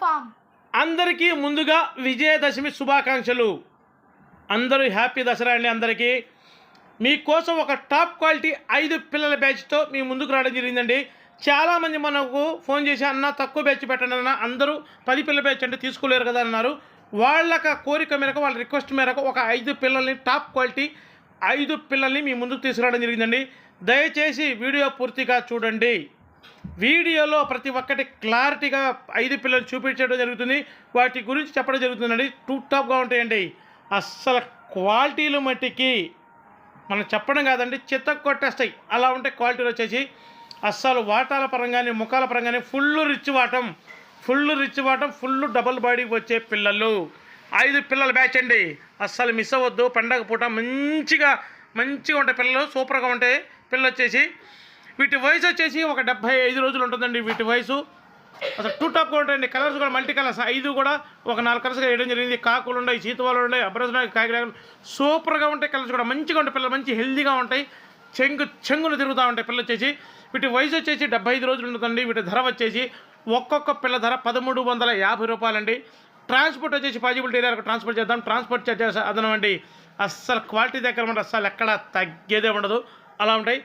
Form అందరికీ ముందుగా విజయదశమి శుభాకాంక్షలు. అందరూ హ్యాపీ దసరా అండి అందరికీ. మీకోసం ఒక టాప్ క్వాలిటీ ఐదు పిల్లల బ్యాచ్తో మీ ముందుకు రావడం జరిగిందండి. చాలామంది మనకు ఫోన్ చేసి అన్న తక్కువ బ్యాచ్ పెట్టండి అన్న. అందరూ పది పిల్లల బ్యాచ్ అంటే తీసుకోలేరు కదా అన్నారు. వాళ్ళ కోరిక మేరకు వాళ్ళ రిక్వెస్ట్ మేరకు ఒక ఐదు పిల్లల్ని టాప్ క్వాలిటీ ఐదు పిల్లల్ని మీ ముందుకు తీసుకురావడం జరిగిందండి. దయచేసి వీడియో పూర్తిగా చూడండి. వీడియోలో ప్రతి ఒక్కటి క్లారిటీగా ఐదు పిల్లలు చూపించడం జరుగుతుంది. వాటి గురించి చెప్పడం జరుగుతుందండి. టూ టాప్గా ఉంటాయండి. అస్సలు క్వాలిటీలు మట్టికి మనం చెప్పడం కాదండి చెత్త కొట్టేస్తాయి. అలా ఉంటే క్వాలిటీలు వచ్చేసి అస్సలు వాటాల పరంగానే ముఖాల పరంగానే ఫుల్ రిచ్ వాటం. ఫుల్ రిచ్ వాటం ఫుల్ డబుల్ బాడీకి వచ్చే పిల్లలు. ఐదు పిల్లల బ్యాచ్ అండి. అస్సలు మిస్ అవ్వద్దు. పండగ పూట మంచిగా మంచిగా ఉంటాయి పిల్లలు సూపర్గా ఉంటాయి పిల్లలు వచ్చేసి వీటి వయసు వచ్చేసి ఒక డెబ్బై ఐదు రోజులు ఉంటుందండి వీటి వయసు. అసలు టూ టాప్ ఉంటాయండి. కలర్స్ కూడా మల్టీ కలర్స్ ఐదు కూడా ఒక నాలుగు కలర్స్గా వేయడం జరిగింది. కాకులు ఉన్నాయి సీతవాళ్ళు ఉన్నాయి అబ్రస్ ఉన్నాయి సూపర్గా ఉంటాయి కలర్స్ కూడా. మంచిగా ఉంటాయి పిల్లలు. మంచి హెల్దీగా ఉంటాయి. చెంగు చెంగును తిరుగుతూ ఉంటాయి పిల్లలు వచ్చేసి. వీటి వయసు వచ్చేసి డెబ్బై ఐదు రోజులు ఉంటుందండి. వీటి ధర వచ్చేసి ఒక్కొక్క పిల్ల ధర పదమూడు వందల యాభై రూపాయలండి. ట్రాన్స్పోర్ట్ వచ్చేసి పాజిబిలిటీ ఏరియాకు ట్రాన్స్పోర్ట్ చేద్దాం. ట్రాన్స్పోర్ట్ చార్జెస్ అదనండి. అస్సలు క్వాలిటీ దగ్గర మన అస్సలు ఎక్కడ తగ్గేదే ఉండదు. అలా ఉంటాయి.